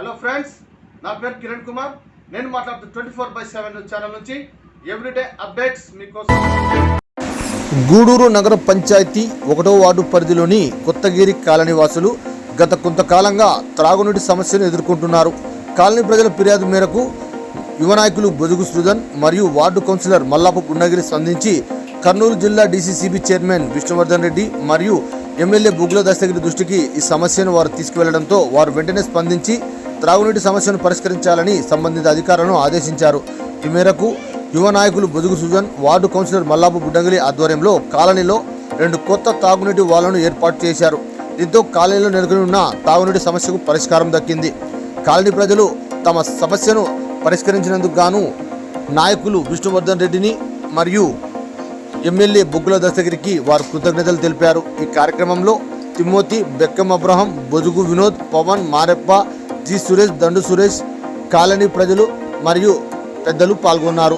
Hello friends నా పేరు కిరణ్ కుమార్. నేను మాట్లాడుతూ twenty four by seven channel నుంచి ఎవ్రీడే అప్డేట్స్ మీకోసం. గూడూరు నగర పంచాయతీ ఒకటో వార్డు పరిధిలోని కొత్తగిరి కాలనీ వాసులు గత కొంతకాలంగా త్రాగునీటి సమస్యను ఎదుర్కొంటున్నారు. కాలనీ ప్రజల ఫిర్యాదు మేరకు యువ నాయకులు బొదుగు సృజన్ మరియు వార్డు కౌన్సిలర్ మల్లాపు పున్నగిరి స్పందించి కర్నూలు జిల్లా డీసీసీబీ చైర్మన్ విష్ణువర్ధన్ రెడ్డి మరియు ఎమ్మెల్యే బుగ్ల దస్తగిరి దృష్టికి ఈ సమస్యను వారు తీసుకువెళ్ళడంతో వారు వెంటనే స్పందించి త్రాగునీటి సమస్యను పరిష్కరించాలని సంబంధిత అధికారులను ఆదేశించారు. ఈ మేరకు యువ నాయకులు బొదుగు సుజన్ వార్డు కౌన్సిలర్ మల్లాపు బుడ్డంగిలి ఆధ్వర్యంలో కాలనీలో రెండు కొత్త తాగునీటి వాళ్ళను ఏర్పాటు చేశారు. దీంతో కాలనీలో నెలకొని ఉన్న తాగునీటి సమస్యకు పరిష్కారం దక్కింది. కాలనీ ప్రజలు తమ సమస్యను పరిష్కరించినందుకు గాను నాయకులు విష్ణువర్ధన్ రెడ్డిని మరియు ఎమ్మెల్యే బొగ్గుల దస్తగిరికి వారు కృతజ్ఞతలు తెలిపారు. ఈ కార్యక్రమంలో Timothy Bekkam Abraham Bodugu Vinod Pavan Mareppa G Suresh Dandu Suresh colony ప్రజలు మరియు పెద్దలు పాల్గొన్నారు.